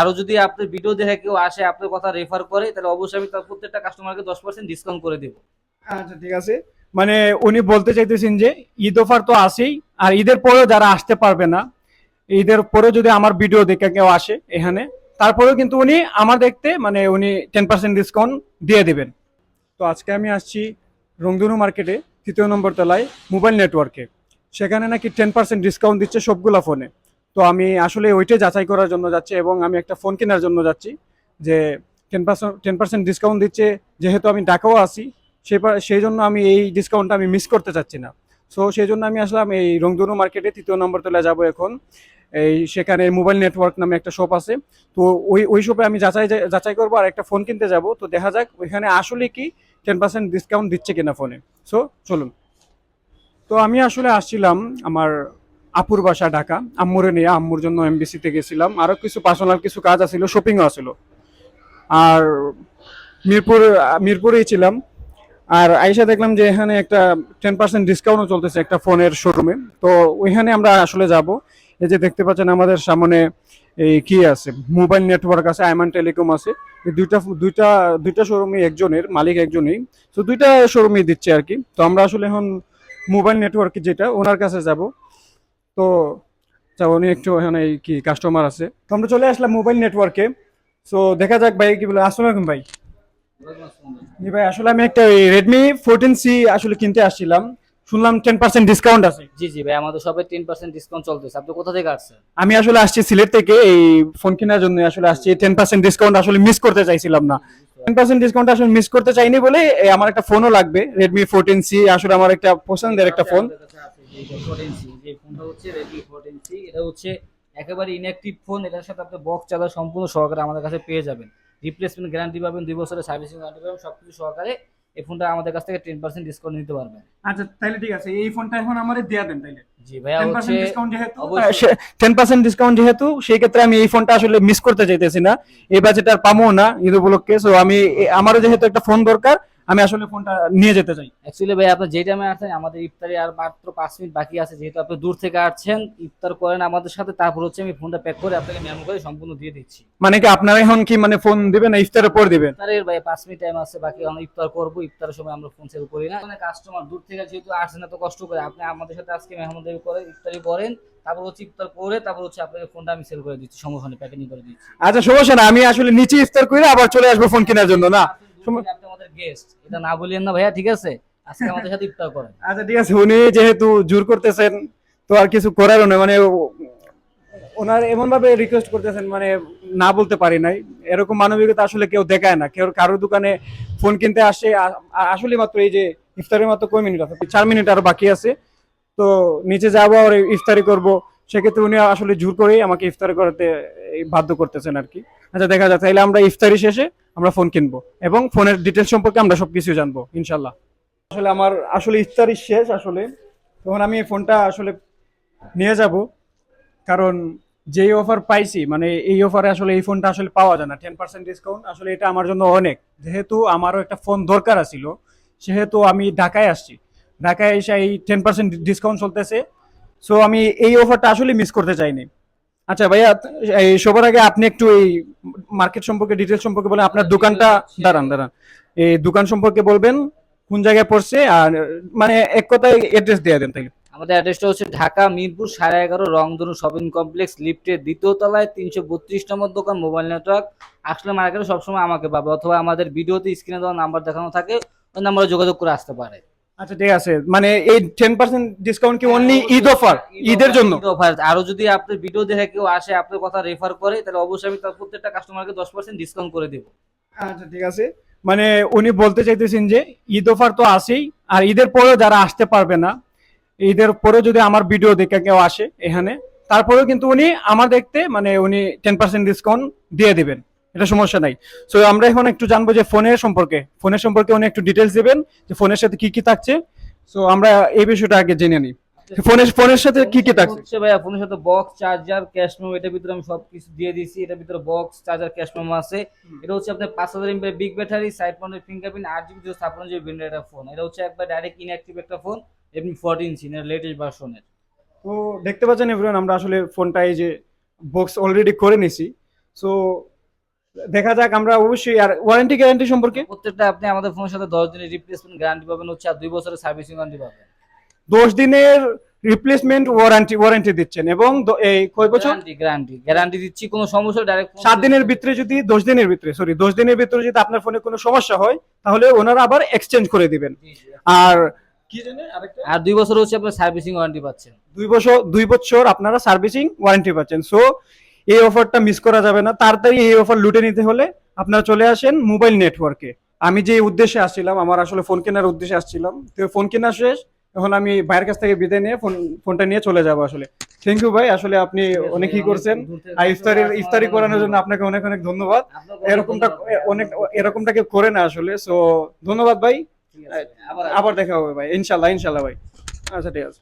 আরও যদি আপনার ভিডিও দেখে কেউ আসে, আপনার কথা রেফার করে, তাহলে অবশ্যই আমি তার প্রত্যেকটা কাস্টমারকে দশ পার্সেন্ট ডিসকাউন্ট করে দেবো। আচ্ছা ঠিক আছে। মানে উনি বলতে চাইতেছেন যে, ঈদ অফার তো আসেই আর ঈদের পরেও যারা আসতে পারবে না, ঈদের পরে যদি আমার ভিডিও দেখে কেউ আসে এখানে, তারপরেও কিন্তু উনি আমার দেখতে মানে উনি টেন পার্সেন্ট ডিসকাউন্ট দিয়ে দিবেন। তো আজকে আমি আসছি রংধনু মার্কেটে, তৃতীয় নম্বর তলায়, মোবাইল নেটওয়ার্কে সেখানে নাকি টেন পার্সেন্ট ডিসকাউন্ট দিচ্ছে সবগুলা ফোনে তো আমি আসলে ওইটাই যাচাই করার জন্য যাচ্ছি এবং আমি একটা ফোন কেনার জন্য যাচ্ছি যে ten percent ten percent discount দিচ্ছে। যেহেতু আমি ঢাকাও আসি সেই সেই জন্য আমি এই ডিসকাউন্টটা আমি মিস করতে চাচ্ছি না। সো সেই জন্য আমি আসলাম এই রংধনু মার্কেটে তৃতীয় নম্বর তলায় যাব এখন। এই সেখানে মোবাইল নেটওয়ার্ক নামে একটা শপ আছে। তো ওই ওই শপে আমি যাচাই যাচাই করব আর একটা ফোন কিনতে যাব। তো দেখা যাক ওইখানে আসলে কি টেন পার্সেন্ট ডিসকাউন্ট দিচ্ছে কিনা ফোনে সো চলুন। তো আমি আসলে আসছিলাম আমার আপুর বাসা ঢাকা। আম্মুরে নিয়ে আম্মুর জন্য এমবিসিতে গেছিলাম। আরও কিছু পার্সোনাল কিছু কাজ আছিল শপিংও আছিল। আর মিরপুর, মিরপুরেই ছিলাম। আর আইসা দেখলাম যে এখানে একটা টেন পার্সেন্ট ডিসকাউন্টও চলতেছে একটা ফোনের শোরুমে তো ওইখানে আমরা আসলে যাব। এই যে দেখতে পাচ্ছেন আমাদের সামনে এই কি আছে মোবাইল নেটওয়ার্ক আছে, আইমান টেলিকম আছে। দুইটা দুইটা দুইটা শোরুমে একজনের, মালিক একজনই। তো দুইটা শোরুমই দিচ্ছে আর কি। তো আমরা আসলে এখন মোবাইল নেটওয়ার্ক যেটা, ওনার কাছে যাব। তো উনি একটু এখানে কি কাস্টমার আছে। তো আমরা চলে আসলাম মোবাইল নেটওয়ার্কে তো দেখা যাক ভাই কি বলে। আসসালামু আলাইকুম ভাই। জি ভাই আসলে আমি একটা রেডমি ফোরটিন সি আসলে কিনতে আসছিলাম। শুনলাম টেন পার্সেন্ট ডিসকাউন্ট আছে। জি জি ভাই আমাদের সবাই টেন পার্সেন্ট ডিসকাউন্ট চলতেছে। আপনি কোথা থেকে আসছেন? আমি আসলে আসছি সিলেট থেকে। এই ফোন কেনার জন্য আসলে আসছি। টেন পার্সেন্ট ডিসকাউন্ট আসলে মিস করতে চাইছিলাম না। টেন পার্সেন্ট ডিসকাউন্ট আসলে মিস করতে চাইনি বলে আমার একটা ফোনও লাগবে। রেডমি ফোরটিন সি আসলে আমার একটা পছন্দের একটা ফোন আমাদের যে এটা 14C, যে ফোনটা হচ্ছে Redmi 14C, এটা হচ্ছে একেবারে ইনঅ্যাক্টিভ ফোন এটার সাথে আপনি বক্স চার্জার সম্পূর্ণ সহকারে আমাদের কাছে পেয়ে যাবেন। রিপ্লেসমেন্ট গ্যারান্টি পাবেন দুই বছরের সার্ভিসিং গ্যারান্টি পাবেন সবকিছু সহকারে এই ফোনটা আমাদের কাছ থেকে টেন পার্সেন্ট ডিসকাউন্ট নিতে পারবেন। আচ্ছা তাহলে ঠিক আছে এই ফোনটা এখন আমাদের দেয়া দেন তাইলে। জি ভাইয়া হচ্ছে ডিসকাউন্ট অবশ্যই। টেন পার্সেন্ট ডিসকাউন্ট যেহেতু সেই ক্ষেত্রে আমি এই ফোনটা আসলে মিস করতে চাইতেছি না। এই বাজেট আর পাবো না ঈদ উপলক্ষে সো আমি আমারও যেহেতু একটা ফোন দরকার আমি আসলে ফোনটা নিয়ে যেতে চাই। অ্যাকচুয়ালি ভাই আপনি যে টাইমে আসছেন আমাদের ইফতারি আর মাত্র পাঁচ মিনিট বাকি আছে। যেহেতু আপনি দূর থেকে আসছেন ইফতার করেন আমাদের সাথে তারপর হচ্ছে আমি ফোনটা প্যাক করে আপনাকে মেমো করে সম্পূর্ণ দিয়ে দিচ্ছি। মানে কি আপনারা এখন কি মানে ফোন দিবেন না ইফতারের পর দিবেন? ইফতারের ভাই পাঁচ মিনিট টাইম আছে বাকি আমরা ইফতার করব ইফতারের সময় আমরা ফোন সেল করি না। মানে কাস্টমার দূর থেকে যেহেতু আসছেন এত কষ্ট করে। আপনি আমাদের সাথে আজকে মেহমানদারি করে ইফতারি করেন তারপর হচ্ছে ইফতার করে তারপর হচ্ছে আপনাকে ফোনটা আমি সেল করে দিচ্ছি সমস্যা নেই প্যাকেজিং করে দিচ্ছি। আচ্ছা সমস্যা না আমি আসলে নিচে ইফতার করে আবার চলে আসব ফোন কেনার জন্য না? আমাদের এটা না বলিয়েন না ভাইয়া, ঠিক আছে? আজকে আমাদের সাথে ইফতার করেন। আচ্ছা ঠিক আছে, উনি যেহেতু জোর করতেছেন, তো আর কিছু করারও মানে ওনার এমন ভাবে রিকোয়েস্ট করতেছেন মানে না বলতে পারি নাই। এরকম মানবিকতা আসলে কেউ দেখায় না। কেউ কারোর দোকানে ফোন কিনতে আসে আসলে মাত্র এই যে ইফতারের মাত্র কয় মিনিট আছে? চার মিনিট আর বাকি আছে। তো নিচে যাব আর ইফতারি করব। সেক্ষেত্রে উনি আসলে জোর করেই আমাকে ইফতারি করতে বাধ্য করতেছেন আর কি। আচ্ছা দেখা যাক, তাহলে আমরা ইফতারি শেষে আমরা ফোন কিনবো এবং ফোনের ডিটেলস সম্পর্কে আমরা সবকিছু জানব ইনশাল্লাহ আসলে আমার, আসলে ইফতারি শেষ আসলে। তখন আমি এই ফোনটা আসলে নিয়ে যাব। কারণ যেই অফার পাইছি মানে এই অফারে আসলে এই ফোনটা আসলে পাওয়া যায় না। টেন পার্সেন্ট ডিসকাউন্ট আসলে এটা আমার জন্য অনেক। যেহেতু আমারও একটা ফোন দরকার ছিল সেহেতু আমি ঢাকায় আসছি। ঢাকায় এসে এই টেন পার্সেন্ট ডিসকাউন্ট চলতেছে। সো আমি এই অফারটা আসলে মিস করতে চাইনি। আচ্ছা ভাইয়া, এই সবার আগে আপনি একটু এই মার্কেট সম্পর্কে ডিটেল সম্পর্কে বলেন। আপনার দোকানটা, দাঁড়ান দাঁড়ান। এই দোকান সম্পর্কে বলবেন, কোন জায়গায় পড়ছে, আর মানে এক কথায় অ্যাড্রেস দিয়ে দেন তাই আমাদের অ্যাড্রেসটা হচ্ছে ঢাকা, মিরপুর, সাড়ে এগারো, রংধনু শপিং কমপ্লেক্স লিফটের দ্বিতীয় তলায়, তিনশো বত্রিশ নম্বর দোকান মোবাইল নেটওয়ার্ক আসলে মার্কেটে সবসময় আমাকে পাবে, অথবা আমাদের ভিডিওতে স্ক্রিনে দেওয়া নাম্বার দেখানো থাকে, ওই নাম্বারে যোগাযোগ করে আসতে পারে। আচ্ছা ঠিক আছে। মানে এই টেন পার্সেন্ট ডিসকাউন্ট কি অনলি ঈদ অফার ঈদের জন্য? ঈদ অফার আরও যদি আপনার ভিডিও দেখে কেউ আসে আপনার কথা রেফার করে তাহলে অবশ্যই আমি তার প্রত্যেকটা কাস্টমারকে দশ পার্সেন্ট ডিসকাউন্ট করে দেবো। আচ্ছা ঠিক আছে। মানে উনি বলতে চাইতেছেন যে ঈদ অফার তো আসেই আর ঈদের পরেও যারা আসতে পারবে না ঈদের পরে যদি আমার ভিডিও দেখে কেউ আসে এখানে তারপরেও কিন্তু উনি আমার দেখতে মানে উনি টেন পার্সেন্ট ডিসকাউন্ট দিয়ে দিবেন। এটা সমস্যা নাই। সো আমরা এখন একটু জানব যে ফোনের সম্পর্কে। ফোনের সম্পর্কে উনি একটু ডিটেলস দিবেন যে ফোনের সাথে কি কি থাকছে। সো আমরা এই বিষয়টা আগে জেনে নিই। ফোনের ফোনের সাথে কি কি থাকছে? হচ্ছে ভাইয়া ফোনের সাথে বক্স চার্জার ক্যাশ মেমো এটার ভিতরে আমি সবকিছু দিয়ে দিয়েছি। এটার ভিতরে বক্স চার্জার ক্যাশ মেমো আছে। এটা হচ্ছে আপনার পাঁচ হাজার MP big battery side mounted fingerprint আট জিবি দুশো ছাপ্পান্ন জিবি ব্যান্ডের একটা ফোন এটা হচ্ছে একবার ডাইরেক্ট ইনঅ্যাক্টিভ একটা ফোন এমনি ফোরটিন ইঞ্চি লেটেস্ট ভার্সনের তো দেখতে পাচ্ছেন এভরিওয়ান আমরা আসলে ফোনটা এই যে বক্স অলরেডি করে নিছি। সো দেখা যাক আমরা অবশ্যই আর ওয়ারেন্টি গ্যারান্টি সম্পর্কে? প্রত্যেকটা আপনি আমাদের ফোনের সাথে দশ দিনের রিপ্লেসমেন্ট গ্যারান্টি পাবেন হচ্ছে আর দুই বছরের সার্ভিসিং গ্যারান্টি পাবেন। দশ দিনের রিপ্লেসমেন্ট ওয়ারেন্টি ওয়ারেন্টি দিচ্ছেন এবং এই কয় বছর? গ্যারান্টি গ্যারান্টি গ্যারান্টি দিচ্ছি কোনো সমস্যা ডাইরেক্ট সাত দিনের ভিতরে যদি দশ দিনের ভিতরে সরি দশ দিনের ভিতরে যদি আপনার ফোনে কোনো সমস্যা হয় তাহলে ওনারা আবার এক্সচেঞ্জ করে দিবেন। আর কি জানেন আরেকটা? আর দুই বছর হচ্ছে আপনার সার্ভিসিং ওয়ারেন্টি পাচ্ছেন। দুই বছর দুই বছর আপনারা সার্ভিসিং ওয়ারেন্টি পাচ্ছেন। সো এই অফারটা মিস করা যাবে না। তাড়াতাড়ি এই অফার লুটে নিতে হলে আপনারা চলে আসেন মোবাইল নেটওয়ার্কে আমি যে উদ্দেশ্যে আসছিলাম আমার আসলে ফোন কেনার উদ্দেশ্যে আসছিলাম। তো ফোন কেনা শেষ এখন আমি ভাইয়ের কাছ থেকে বিদায় নিয়ে ফোন ফোনটা নিয়ে চলে যাব আসলে। থ্যাংক ইউ ভাই আসলে আপনি অনেক কি করছেন। আর ইফতারি ইফতারি করানোর জন্য আপনাকে অনেক অনেক ধন্যবাদ। এরকমটা অনেক এরকমটা কেউ করে না আসলে। সো ধন্যবাদ ভাই। আবার আবার দেখা হবে ভাই। ইনশাল্লাহ ইনশাল্লাহ ভাই। আচ্ছা ঠিক আছে।